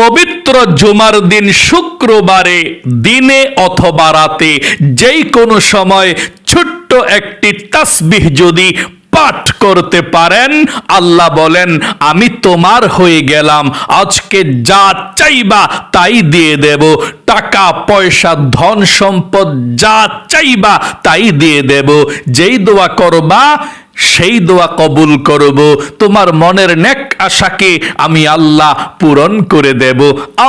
পবিত্র জুমার দিন শুক্রবারে, দিনে অথবা রাতে যেই কোনো সময় ছোট্ট একটি তাসবিহ যদি পাঠ করতে পারেন, আল্লাহ বলেন, আমি তোমার হয়ে গেলাম, আজকে যা চাইবা তাই দিয়ে দেব, টাকা, পয়সা, ধন সম্পদ যা চাইবা তাই দিয়ে দেব, যেই দোয়া করবা সেই দোয়া কবুল করব। তোমার মনের নেক আশাকে আমি আল্লাহ পূরণ করে দেব।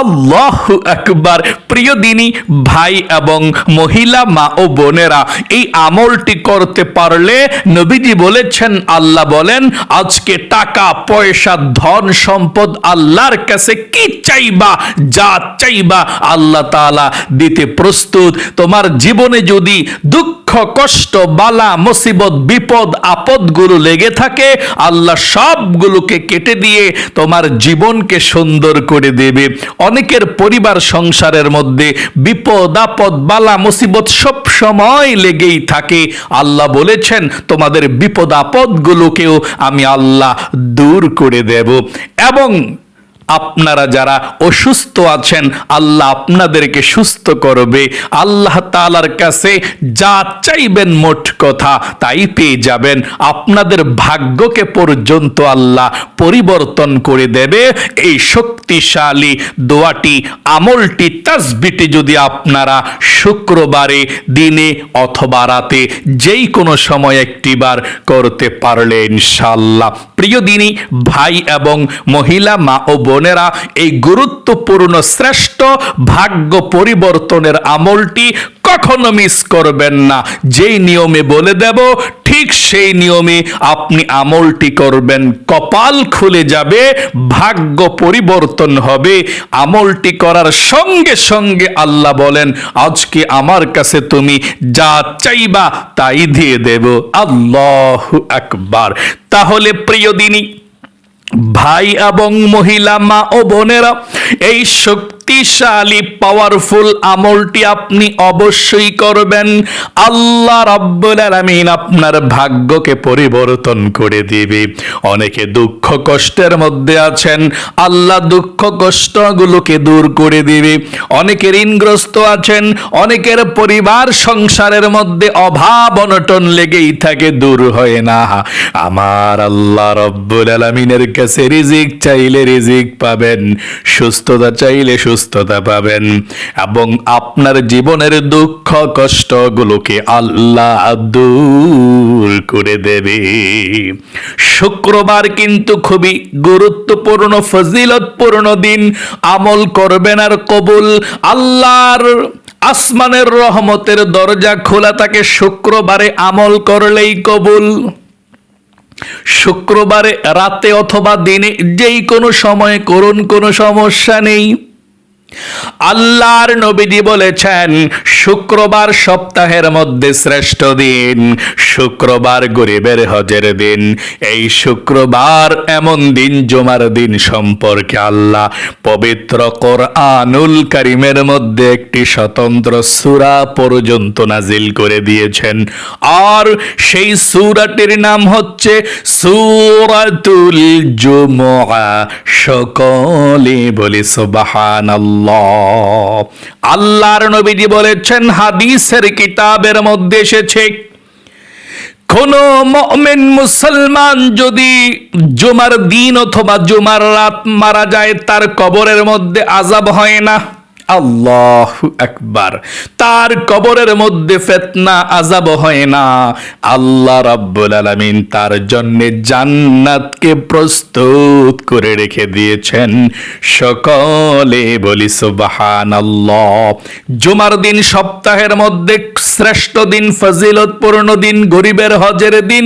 আল্লাহ একবার প্রিয় দিনী, ভাই এবং মহিলা, মা ও বোনেরা, এই আমলটি করতে পারলে নবীজি বলেছেন, আল্লাহ বলেন, আজকে টাকা, পয়সা, ধন সম্পদ আল্লাহর কাছে কি চাইবা, যা চাইবা আল্লাহ তাআলা দিতে প্রস্তুত। তোমার জীবনে যদি দুঃখ কষ্ট, বালা, মুসিবত, বিপদ, আপদগুলো লেগে থাকে। আল্লাহ সবগুলোকে কেটে দিয়ে তোমার জীবনকে সুন্দর করে দেবে। অনেকের পরিবার সংসারের মধ্যে বিপদ, আপদ, বালা, মুসিবত সব সময় লেগেই থাকে। আল্লাহ বলেছেন, তোমাদের বিপদ, আপদগুলোকেও আমি আল্লাহ দূর করে দেব। এবং আপনারা যারা অসুস্থ আছেন, আল্লাহ আপনাদেরকে সুস্থ করবে। আল্লাহ তালার কাছে যা চাইবেন মোট কথা তাই পেয়ে যাবেন। আপনাদের ভাগ্যকে পর্যন্ত আল্লাহ পরিবর্তন করে দেবে। এই শক্তিশালী দোয়াটি, আমলটি তাসবিটি যদি আপনারা শুক্রবারে, দিনে অথবা রাতে যেই কোনো সময় একটিবার করতে পারলে ইনশাল্লাহ প্রিয় দিনী, ভাই এবং মহিলা, মা ও বোনেরা, এই গুরুত্বপূর্ণ শ্রেষ্ঠ ভাগ্য পরিবর্তনের আমলটি কখনো মিস করবেন না। যেই নিয়মে বলে দেব, ঠিক সেই নিয়মে আপনি আমলটি করবেন। কপাল খুলে যাবে, ভাগ্য পরিবর্তন হবে। আমলটি করার সঙ্গে সঙ্গে আল্লাহ বলেন, আজকে আমার কাছে তুমি যা চাইবা তাই দিয়ে দেব। আল্লাহ আকবার। তাহলে প্রিয় দিনী ভাই এবং মহিলা মা ও বোনেরা এই শক্তিশালী পাওয়ারফুল আমলটি আপনি অবশ্যই করবেন। আল্লাহ রাব্বুল আলামিন আপনার ভাগ্যকে পরিবর্তন করে দিবে। অনেকে দুঃখ কষ্টের মধ্যে আছেন, আল্লাহ দুঃখ কষ্টগুলোকে দূর করে দিবে। অনেকে ঋণগ্রস্ত আছেন, অনেকের পরিবার সংসারের মধ্যে অভাব অনটন লেগেই থাকে, দূর হয় না। আমার আল্লাহ রব্বুল আলমিনের কাছে রিজিক চাইলে রিজিক পাবেন, সুস্থতা চাইলে সুস্থতা পাবেন এবং আপনার জীবনের দুঃখ কষ্টগুলোকে আল্লাহ দূর করে দেবে। শুক্রবার কিন্তু খুবই গুরুত্বপূর্ণ, ফজিলতপূর্ণ দিন। আমল করবেন আর কবুল। আল্লাহর আসমানের রহমতের দরজা খোলা থাকে, শুক্রবারে আমল করলেই কবুল। শুক্রবারে রাতে অথবা দিনে যেই কোনো সময় করুন, কোনো সমস্যা নেই। আল্লাহর নবীজি বলেছেন, শুক্রবার সপ্তাহের মধ্যে শ্রেষ্ঠ দিন, শুক্রবার গরিবের হজের দিন। এই শুক্রবার এমন দিন, জমার দিন সম্পর্কে আল্লাহ পবিত্র কোরআনুল কারিমের মধ্যে একটি স্বতন্ত্র সূরা পর্যন্ত নাজিল করে দিয়েছেন। আর সেই সূরাটির নাম হচ্ছে সূরাতুল জুমআ। সকলে বলি, সুবহানাল্লাহ। আল্লাহর নবীজি বলেছেন, হাদিসের কিতাবের মধ্যে এসেছে, কোন মমিন মুসলমান যদি জুমার দিন অথবা জুমার রাত মারা যায়, তার কবরের মধ্যে আজাব হয় না। আল্লাহ একবার তার কবরের মধ্যে ফেতনা আজাব হয় না। আল্লাহ রাব্বুল আলামিন তার জন্য জান্নাতকে প্রস্তুত করে রেখে দিয়েছেন। সকলে বলি সুবহানাল্লাহ। জুমার দিন সপ্তাহের মধ্যে শ্রেষ্ঠ দিন, ফজিলতপূর্ণ দিন, গরিবের হজের দিন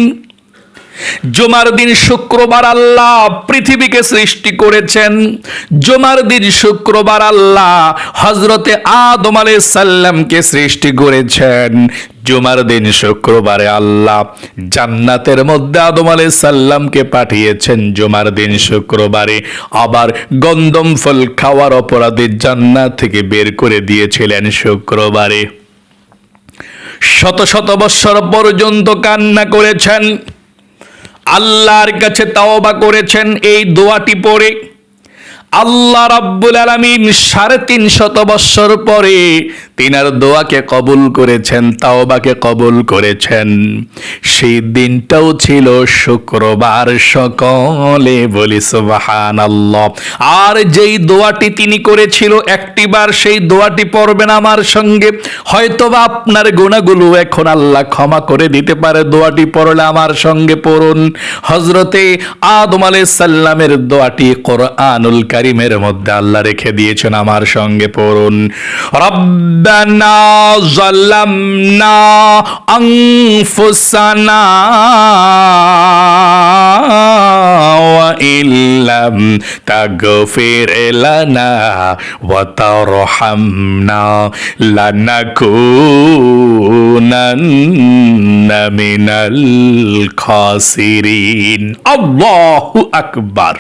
জুমার দিন শুক্রবার আল্লাহ পৃথিবীকে সৃষ্টি করেছেন। জুমার দিন শুক্রবার আল্লাহ হজরতে আদম আলাই সাল্লামকে সৃষ্টি করেছেন। জুমার দিন শুক্রবারে আল্লাহ জান্নাতের মধ্যে আদম আলাই সাল্লামকে পাঠিয়েছেন। জুমার দিন শুক্রবারে আবার গন্দম ফল খাওয়ার অপরাধে জান্নাত থেকে বের করে দিয়েছিলেন শুক্রবারে। শত শত বৎসর পর্যন্ত কান্না করেছেন। আল্লাহর কাছে তাওবা করেছেন এই দোয়াটি পড়ে। আল্লাহ রাব্বুল আলামিন সাড়ে তিন বৎসর পরে তিনার দোয়াকে কবুল করেছেন, তাওবাকে কবুল করেছেন। সেই দিনটাও ছিল শুক্রবার সকলে বলি সুবাহান আর যেই দোয়াটি তিনি করেছিল একটিবার, সেই দোয়াটি পড়বেন আমার সঙ্গে। হয়তোবা আপনার গুণাগুলো এখন আল্লাহ ক্ষমা করে দিতে পারে, দোয়াটি পড়লে আমার সঙ্গে পড়ুন। হজরতে আদম আলাইহিস সাল্লামের দোয়াটি কোরআনুল কারিমের মধ্যে আল্লাহ রেখে দিয়েছেন, আমার সঙ্গে পড়ুন। রব্বানা জাল্লামনা আনফুসানা ওয়া ইল্লাম তাগফির লানা ওয়া তারহামনা লানাকুনান্না মিনাল খাসিরিন। আল্লাহু আকবার।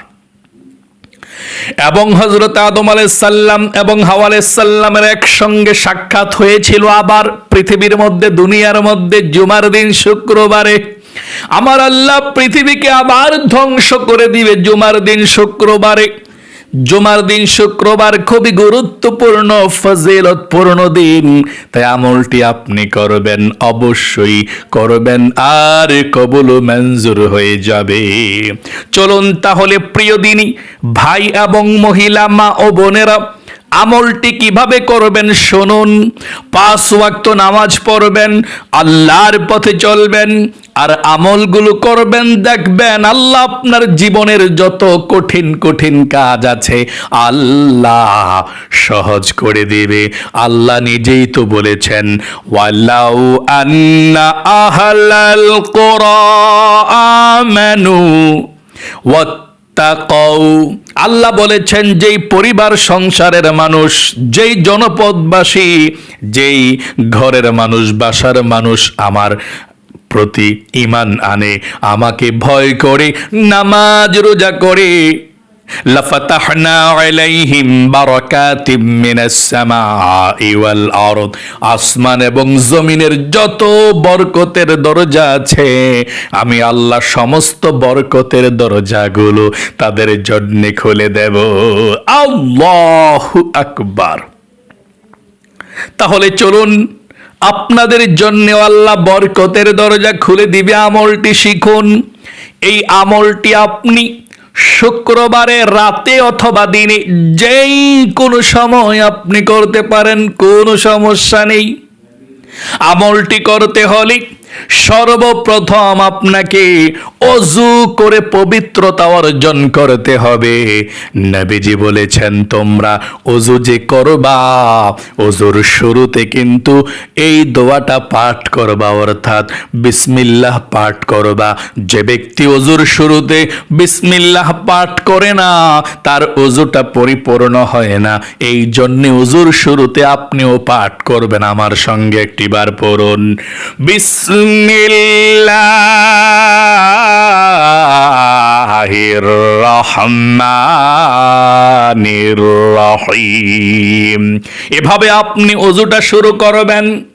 এবং হজরত আদম সাল্লাম এবং হাওয়া সাল্লামের একসঙ্গে সাক্ষাৎ হয়েছিল আবার পৃথিবীর মধ্যে, দুনিয়ার মধ্যে, জুমার দিন শুক্রবারে। আমার আল্লাহ পৃথিবীকে আবার ধ্বংস করে দিবে জুমার দিন শুক্রবারে। জুমার দিন শুক্রবার খুবই গুরুত্বপূর্ণ, ফজিলতপূর্ণ দিন। তাই আমলটি আপনি করবেন, অবশ্যই করবেন, আর কবুল মঞ্জুর হয়ে যাবে। চলুন তাহলে প্রিয় দিনী, ভাই এবং মহিলা, মা ও বোনেরা, আমলটি কীভাবে করবেন শুনুন। পাঁচ ওয়াক্ত নামাজ পড়বেন, আল্লাহর পথে চলবেন আর আমলগুলো করবেন, দেখবেন আল্লাহ আপনার জীবনের যত কঠিন কঠিন কাজ আছে, আল্লাহ সহজ করে দেবে। আল্লাহ নিজেই তো বলেছেন, ওয়ালাউ আন্না আহলাল কোরআমানু ওয়াত তাকাও আল্লাহ বলেছেন, যেই পরিবার সংসারের মানুষ, যেই জনপদবাসী, যেই ঘরের মানুষ, বাসার মানুষ আমার প্রতি ইমান আনে, আমাকে ভয় করে, নামাজ রোজা করে। ওয়াল আসমান এবং জমিনের যত বরকতের দরজা আছে, আমি আল্লাহ সমস্ত বরকতের দরজাগুলো তাদের জন্য খুলে দেব। আল্লাহু আকবার। তাহলে চলুন আপনাদের জন্য আল্লাহ বরকতের দরজা খুলে দিবে আমলটি শিখুন। এই আমলটি আপনি শুক্রবারে রাতে অথবা দিনে যেই কোনো সময় আপনি করতে পারেন, কোনো সমস্যা নেই। আমলটি করতে হলে সর্বপ্রথম আপনাকে অজু করে পবিত্রতা অর্জন করতে হবে। নবীজি বলেছেন, তোমরা অজু যে করবা, অজুর শুরুতে কিন্তু এই দোয়াটা পাঠ করবা, অর্থাৎ বিসমিল্লাহ পাঠ করবা। যে ব্যক্তি অজুর শুরুতে বিসমিল্লাহ পাঠ করে না, তার অজুটা পরিপূর্ণ হয় না। এই জন্যে অজুর শুরুতে আপনিও পাঠ করবেন। আমার সঙ্গে একটিবার পড়ুন। বিসমিল্লাহির রহমানির রহিম। এভাবে আপনি অজুটা শুরু করবেন।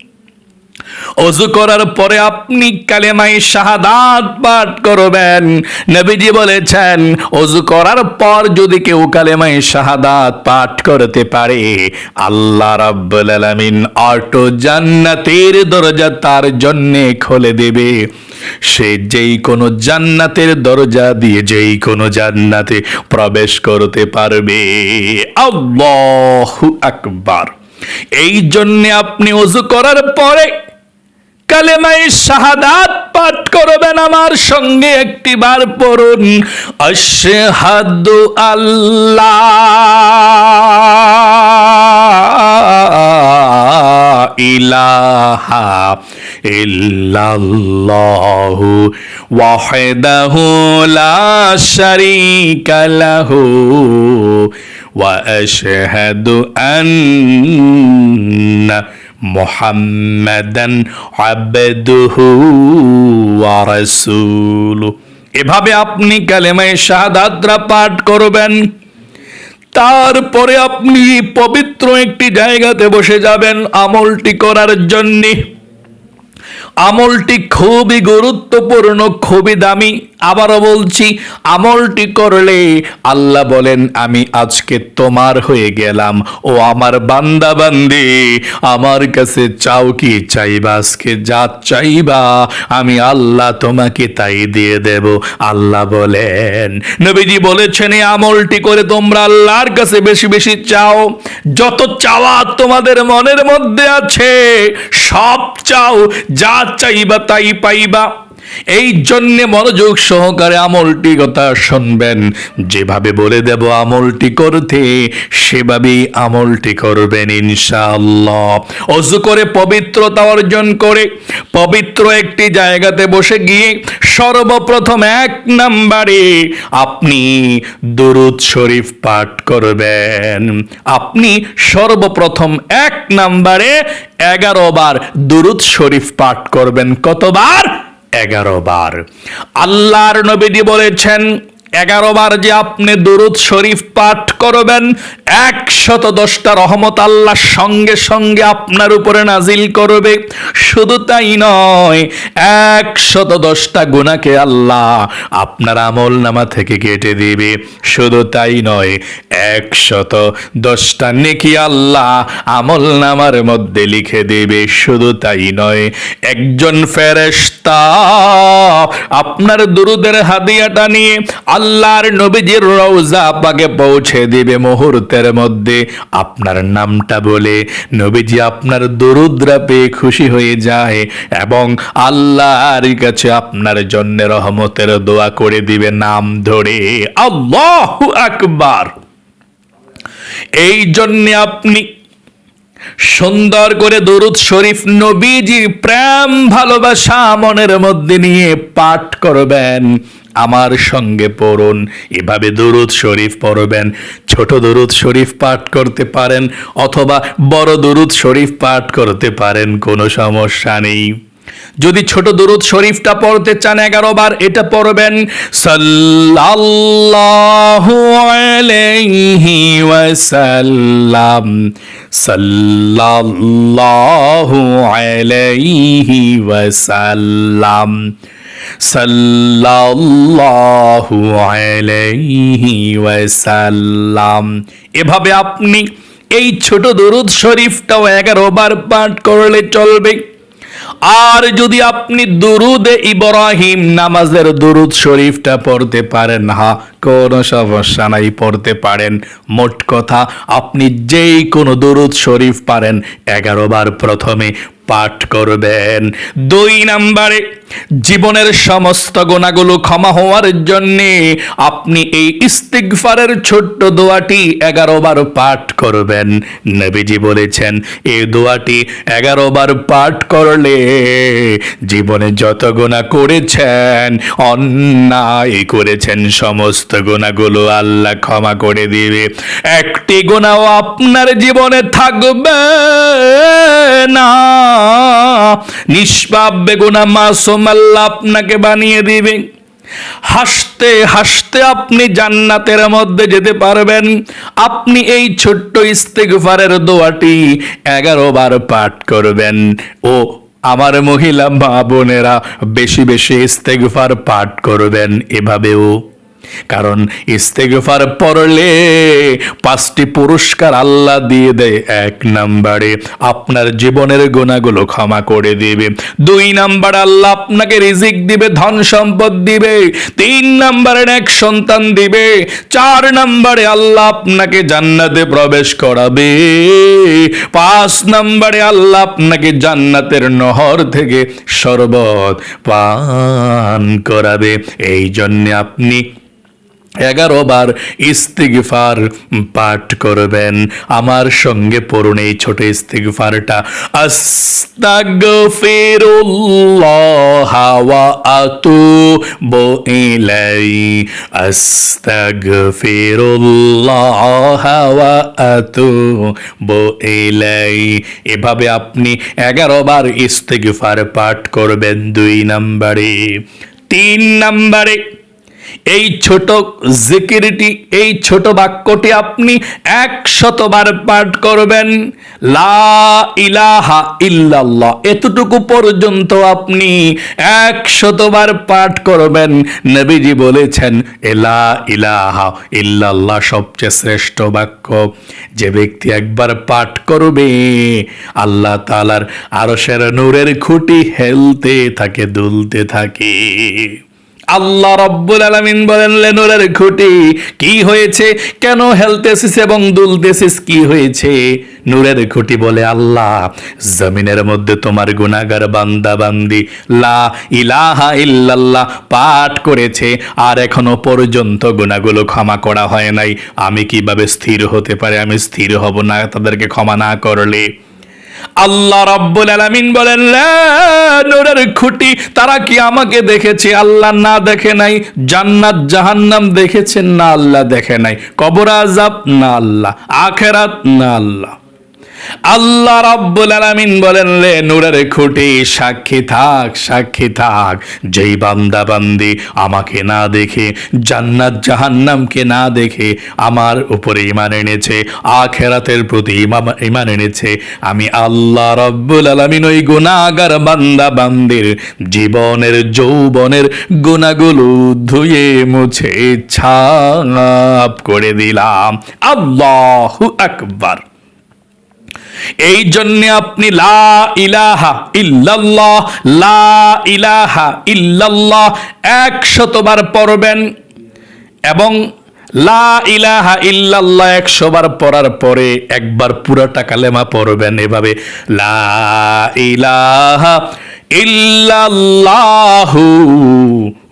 অজু করার পরে আপনি কালেমাই শাহাদাত পাঠ করবেন। নবীজি বলেছেন, অজু করার পর যদি কেউ কালেমাই শাহাদাত পাঠ করতে পারে, আল্লাহ রাব্বুল আলামিন অটো জান্নাতের দরজা তার জন্য খুলে দেবে। সে যেই কোনো জান্নাতের দরজা দিয়ে যেই কোনো জান্নাতে প্রবেশ করতে পারবে। আল্লাহু আকবার। এই জন্য আপনি অজু করার পরে কালেমাই শাহাদাত পাঠ করবেন আমার সঙ্গে একটিবার পড়ুন, আশহাদু আল্লাহ ইলাহা ইল্লাল্লাহু ওয়াহদাহু লা শারীকা লাহু ওয়া আন্না মোহাম্মদান আবদুহু এভাবে আপনি কালেমায়ে শাহাদাতরা পাঠ করবেন। তারপরে আপনি পবিত্র একটি জায়গাতে বসে যাবেন আমলটি করার জন্যে। আমলটি খুবই গুরুত্বপূর্ণ, খুবই দামি। আবারও বলছি, আমলটি করলে আল্লাহ বলেন, আমি আজকে তোমার হয়ে গেলাম। ও আমার বান্দা বান্দি আমার কাছে চাও কি চাইবা? আজকে যা চাইবা, আমি আল্লাহ তোমাকে তাই দিয়ে দেব। আল্লাহ বলেন, নবীজি বলেছেন, এই আমলটি করে তোমরা আল্লাহর কাছে বেশি বেশি চাও। যত চাওয়া তোমাদের মনের মধ্যে আছে, সব চাও, যা চাইবা তাই পাইবা। এই জন্যে মনোযোগ সহকারে আমলটি কথা শুনবেন। যেভাবে বলে দেব আমলটি করতে, সেভাবেই আমলটি করবেন ইনশাআল্লাহ। অজু করে পবিত্রতা অর্জন করে, পবিত্র একটি জায়গাতে বসে গিয়ে সর্বপ্রথম এক নাম্বারে আপনি দুরুদ শরীফ পাঠ করবেন। আপনি সর্বপ্রথম এক নাম্বারে এগারো বার দুরুদ শরীফ পাঠ করবেন। কতবার? এগারো বার। আল্লাহর নবীজি বলেছেন এগারো বার যে আপনি দুরুদ শরীফ পাঠ করবেন, একশত দশটা রহমত আল্লাহ সঙ্গে সঙ্গে আপনার উপরে নাজিল করবে। শুধু তাই নয়, একশত দশটা গুণাকে আল্লাহ আপনার আমল নামা থেকে কেটে দিবে। শুধু তাই নয়, একশত দশটা নেকি আল্লাহ আমল নামার মধ্যে লিখে দেবে। শুধু তাই নয়, একজন ফেরেশতা আপনার দুরুদের হাদিয়াটা নিয়ে আল্লাহর নবীজির রওজা পাকে পৌঁছে দিবে মুহূর্তের মধ্যে। আপনার নামটা বলে নবীজি আপনার দরুদ্রা পেয়ে খুশি হয়ে যায় এবং আল্লাহর কাছে আপনার জন্য রহমতের দোয়া করে দিবে নাম ধরে। আল্লাহু আকবার। এই জন্যে আপনি সুন্দর করে দরুদ শরীফ নবীজির প্রেম ভালোবাসা মনের মধ্যে নিয়ে পাঠ করবেন। আমার সঙ্গে পড়ুন। এভাবে দরুদ শরীফ পড়বেন। ছোট দরুদ শরীফ পাঠ করতে পারেন অথবা বড় দরুদ শরীফ পাঠ করতে পারেন, কোনো সমস্যা নেই। যদি ছোট দরুদ শরীফটা পড়তে চান, এগারো বার এটা পড়বেন। সাল্লাল্লাহু আলাইহি সাল্লাল্লাহু আলাইহি ওয়াসাল্লাম। এভাবে আপনি এই ছোট দরুদ শরীফটাও এগারো বার পাঠ করলে চলবে। আর যদি আপনি দুরুদে ইব্রাহিম নামাজের দুরুদ শরীফটা পড়তে পারেন, হা, কোনো সমস্যা নাই, পড়তে পারেন। মোট কথা, আপনি যেই কোনো দুরুদ শরীফ পারেন, এগারো বার প্রথমে পাঠ করবেন। দুই নাম্বারে, জীবনের সমস্ত গোনাগুলো ক্ষমা হওয়ার জন্যে আপনি এই ইস্তিগফারের ছোট্ট দোয়াটি এগারো বার পাঠ করবেন। নবীজি বলেছেন এই দোয়াটি এগারো বার পাঠ করলে জীবনে যত গোনা করেছেন, অন্যায় করেছেন, সমস্ত গোনাগুলো আল্লাহ ক্ষমা করে দিবে। একটি গোনাও আপনার জীবনে থাকবে না। নিষ্পাপ বেগুনা মাসুম আল্লাহ আপনাকে বানিয়ে দিবে। হাসতে হাসতে আপনি জান্নাতের মধ্যে যেতে পারবেন। আপনি এই ছোট্ট ইস্তেগফারের দোয়াটি এগারো বার পাঠ করবেন। ও আমার মহিলা মা বোনেরা, বেশি বেশি ইস্তেগফার পাঠ করবেন এভাবেও। কারণ ইস্তেগফার পড়লে পাঁচটি পুরস্কার আল্লাহ দিয়ে দেয়। এক নাম্বারে আপনার জীবনের গুণাগুলো ক্ষমা করে দিবে। দুই নাম্বার আল্লাহ আপনাকে রিজিক দিবে, ধন সম্পদ দিবে। তিন নাম্বারে এক সন্তান দিবে। চার নাম্বারে আল্লাহ আপনাকে জান্নাতে প্রবেশ করাবে। পাঁচ নাম্বারে আল্লাহ আপনাকে জান্নাতের নহর থেকে শরবত পান করাবে। এই জন্যে আপনি এগারো বার ইস্তিগফার পাঠ করবেন। আমার সঙ্গে পড়ুন এই ছোট ইস্তিগফারটা। আস্তাগফিরুল্লাহ ওয়া আতুবু ইলাই আস্তাগফিরুল্লাহ ওয়া আতুবু ইলাই এভাবে আপনি এগারো বার ইস্তিগফার পাঠ করবেন দুই নম্বরে। তিন নম্বরে এই ছোট জিকিরটি, এই ছোট বাক্যটি আপনি এক শতবার পাঠ করবেন। লা ইলাহা ইল্লাল্লাহ, এতটুকু পর্যন্ত আপনি এক শতবার পাঠ করবেন। নবীজি বলেছেন এলা ইলাহা ইল্লাল্লাহ সবচেয়ে শ্রেষ্ঠ বাক্য। যে ব্যক্তি একবার পাঠ করবে, আল্লাহ তালার আরশের নূরের খুঁটি হেলতে থাকে, দুলতে থাকে। আল্লাহ রব্বুল আলামিন বলেন লেনুরের খুঁটি কি হয়েছে? কেন হেলতেছিস এবং দুলতেছিস? কি হয়েছে? নূরের খুঁটি বলে, আল্লাহ, জমিনের মধ্যে তোমার গুনাগার বান্দা বান্দি লা ইলাহা ইল্লাল্লাহ পাঠ করেছে, আর এখনও পর্যন্ত গুনাহগুলো ক্ষমা করা হয় নাই। আমি কীভাবে স্থির হতে পারে? আমি স্থির হব না। তাদেরকে ক্ষমা না করলে আল্লাহ রব্বুল আলামিন বলেন নূরের খুঁটি, তারা কি আমাকে দেখেছে? আল্লাহ না দেখে নাই, জান্নাত, জাহান্নাম দেখেছেন না আল্লাহ দেখে নাই। কবর আযাব না আল্লাহ, আখেরাত না আল্লাহ। আল্লাহ রাব্বুল আলামিন বলেন, লে নূরের খুঁটি, সাক্ষী থাক সাক্ষী থাক। যেই বান্দা বান্দি আমাকে না দেখে, জান্নাত জাহান্নামকে না দেখে আমার উপরে ইমান এনেছে, আখেরাতের প্রতি ইমা- ইমান এনেছে, আমি আল্লাহ রাব্বুল আলামিন ওই গুনাহগার বান্দা বান্দির জীবনের, যৌবনের গুণাগুলো ধুয়ে মুছে, ছাপ করে দিলাম। আল্লাহু আকবার। এই জন্য আপনি লা ইলাহা ইল্লাল্লাহ, লা ইলাহা ইল্লাল্লাহ একশতবার পড়বেন এবং লা ইলাহা ইল্লাল্লাহ একশো বার পড়ার পরে একবার পুরাটা কালেমা পড়বেন এভাবে, লা ইলাহা ইল্লাল্লাহু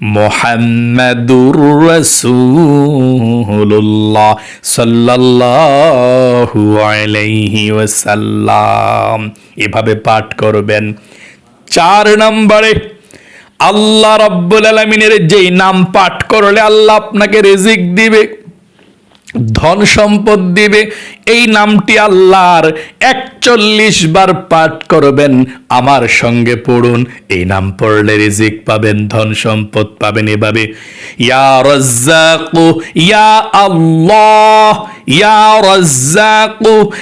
মোহাম্মদুর রসুল্লাহ সাল্লাল্লাহু আলাইহি ওয়াসাল্লাম। এভাবে পাঠ করবেন। চার নম্বরে, আল্লাহ রব্বুল আলমিনের যেই নাম পাঠ করলে আল্লাহ আপনাকে রেজিক দিবে। ধন সম্পদ দিবে। এই নামটি আল্লাহর। একচল্লিশ বার পাঠ করবেন, আমার সঙ্গে পড়ুন। এই নাম পড়লে রিজিক পাবেন, ধন সম্পদ পাবেন এভাবে। ইয়া রাজ্জাকু, ইয়া আল্লাহ ইয়া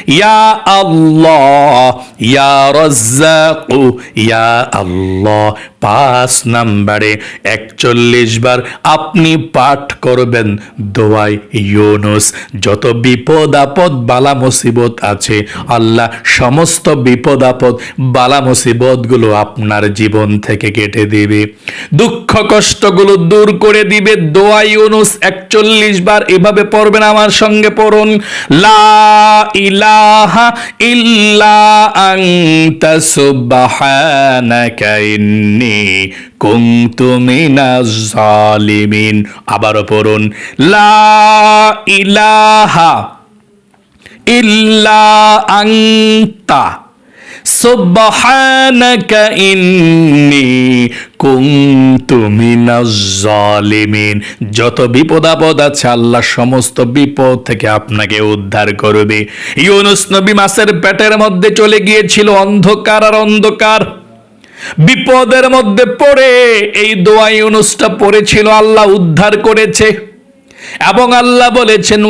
ইয়া আল্লাহ ইয়া রাজ্জাকু ইয়া আল্লাহ পাঁচ নাম্বারে একচল্লিশ বার আপনি পাঠ করবেন দোয়াই ইউনুস। যত বিপদ আপদ, বালা মুসিবত আছে, আল্লাহ সমস্ত বিপদ আপদ, বালা মুসিবতগুলো আপনার জীবন থেকে কেটে দিবে। দুঃখ কষ্টগুলো দূর করে দিবে। দোয়া ইউনুস একচল্লিশ বার এভাবে পড়বেন আমার সঙ্গে পড়ুন লা ইলাহা ইল্লা জালিমিন। আবারও পড়ুন লা ইলাহা ইল্লা আনতা যত বিপদ আপদ আছে আল্লাহ সমস্ত বিপদ থেকে আপনাকে উদ্ধার করবে। ইউনুস নবী মাসের পেটের মধ্যে চলে গিয়েছিল অন্ধকার আর অন্ধকার। বিপদের মধ্যে পড়ে এই দোয়া ইউনুসটা পড়েছিল, আল্লাহ উদ্ধার করেছে। এবং আল্লাহ বলেছেন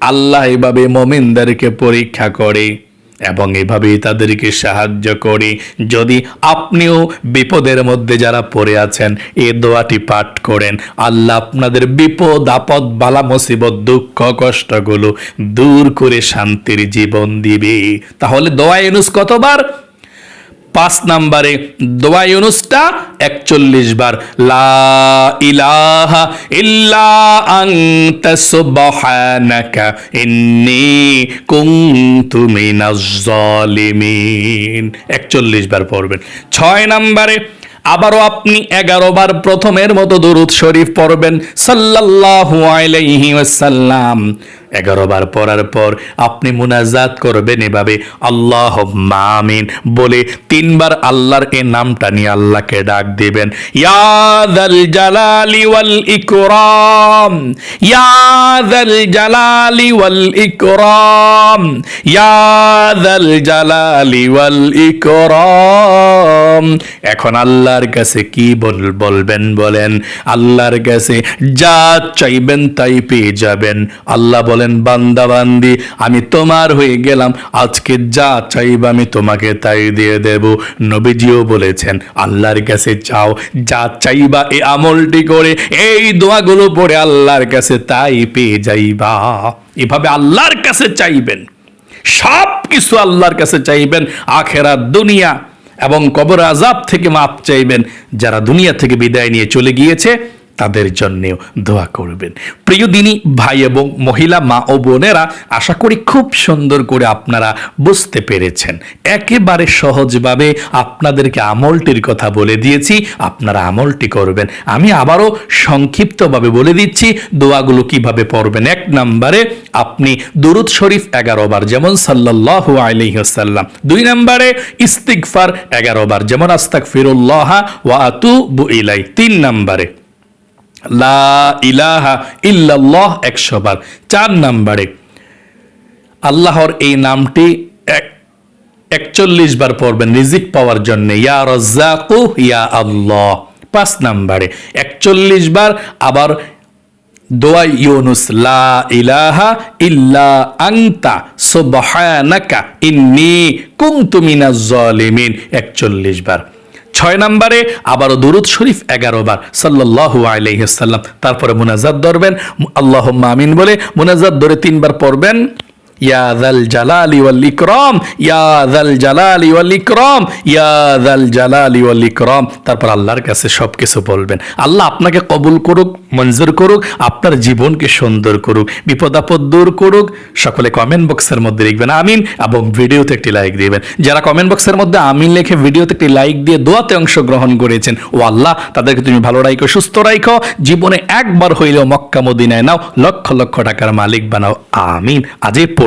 আল্লাহ এভাবে মুমিনদেরকে পরীক্ষা করে এবং এভাবেই তাদেরকে সাহায্য করে। যদি আপনিও বিপদের মধ্যে যারা পড়ে আছেন, এ দোয়াটি পাঠ করেন, আল্লাহ আপনাদের বিপদ, আপদ, বালা, মুসিবত, দুঃখ, কষ্টগুলো দূর করে শান্তির জীবন দিবে। তাহলে দোয়া ইউনুস কতবার? পাঁচ নাম্বারে দোয়া ইউনুসটা একচল্লিশ বার একচল্লিশ বার পড়বেন। ছয় নাম্বারে আবারও আপনি এগারো বার প্রথমের মতো দরুদ শরীফ পড়বেন, সাল্লাল্লাহু আলাইহি ওয়াসাল্লাম। এগারো বার পড়ার পর আপনি মুনাজাত করবেন এভাবে আল্লাহ আমিন বলে তিনবার আল্লাহর এ নামটা নিয়ে আল্লাহকে ডাক দিবেন। ইয়াদাল জালালি ওয়াল ইকরাম ইয়াদাল জালালি ওয়াল ইকরাম ইয়াদাল জালালি ওয়াল ইকরাম এখন আল্লাহর কাছে কি বল, বলবেন বলেন। আল্লাহর কাছে যা চাইবেন তাই পেয়ে যাবেন। আল্লাহ বলেন, বান্দা, বান্দি, আমি তোমার হয়ে গেলাম। আজকে যা চাইবা আমি তোমাকে তাই দিয়ে দেব। নবীজিও বলেছেন, আল্লাহর কাছে চাও, যা চাইবা এই আমলটি করে, এই দোয়াগুলো পড়ে আল্লাহর কাছে তাই পেয়ে যাইবা। এভাবে আল্লাহর কাছে চাইবেন সব কিছু আল্লাহর কাছে চাইবেন আখেরা দুনিয়া এবং কবর আজাব থেকে মাপ চাইবেন। যারা দুনিয়া থেকে বিদায় নিয়ে চলে গিয়েছে তাদের জন্যেও দোয়া করবেন। প্রিয় দিনী, ভাই এবং মহিলা, মা ও বোনেরা, আশা করি খুব সুন্দর করে আপনারা বুঝতে পেরেছেন। একেবারে সহজভাবে আপনাদেরকে আমলটির কথা বলে দিয়েছি, আপনারা আমলটি করবেন। আমি আবারও সংক্ষিপ্তভাবে বলে দিচ্ছি, দোয়াগুলো কীভাবে পড়বেন। এক নম্বরে, আপনি দুরুদ শরীফ এগারো বার, যেমন সাল্লাহ আলহিহাল্লাম দুই নম্বরে ইস্তিকফার এগারো বার, যেমন আস্তাক ফিরুল্লাহ ওয়া আতু ইলাই তিন নম্বরে লা ইলাহা ইল্লাল্লাহ একশো বার, চার নম্বরে। আল্লাহর এই নামটি এক, একচল্লিশ বার পড়বেন রিজিক পাওয়ার জন্য। ইয়া রজ্জাকু, ইয়া আল্লাহ। পাঁচ নম্বরে, একচল্লিশ বার আবার দোয়া ইউনুস, লা ইলাহা ইল্লা আংতা সুবহানাকা ইন্নি কুনতু মিনাজ জালিমিন 41 বার। ছয় নম্বরে, আবারও দুরুদ শরীফ এগারো বার সাল্লাহ আলহ্লাম তারপরে মুনাজাত ধরবেন আল্লাহ মামিন বলে মুনাজাত ধরে তিনবার পড়বেন। ইয়া দাল জালালি ওয়াল ইকরাম, ইয়া দাল জালালি ওয়াল ইকরাম, ইয়া দাল জালালি ওয়াল ইকরাম। তারপর আল্লাহর কাছে সবকিছু বলবেন। আল্লাহ আপনাকে কবুল করুক, মঞ্জুর করুক, আপনার জীবনকে সুন্দর করুক বিপদ আপদ দূর করুক। সকলে কমেন্ট বক্সের মধ্যে লিখবেন, আমিন এবং ভিডিওতে একটি লাইক দিবেন। যারা কমেন্ট বক্সের মধ্যে আমিন লিখে ভিডিওতে একটি লাইক দিয়ে দোয়াতে অংশগ্রহণ করেছেন, ও আল্লাহ, তাদেরকে তুমি ভালো রাখো সুস্থ রাখো জীবনে একবার হইলেও মক্কা মদিনায় নাও, লক্ষ লক্ষ টাকার মালিক বানাও, আমিন। আজ এ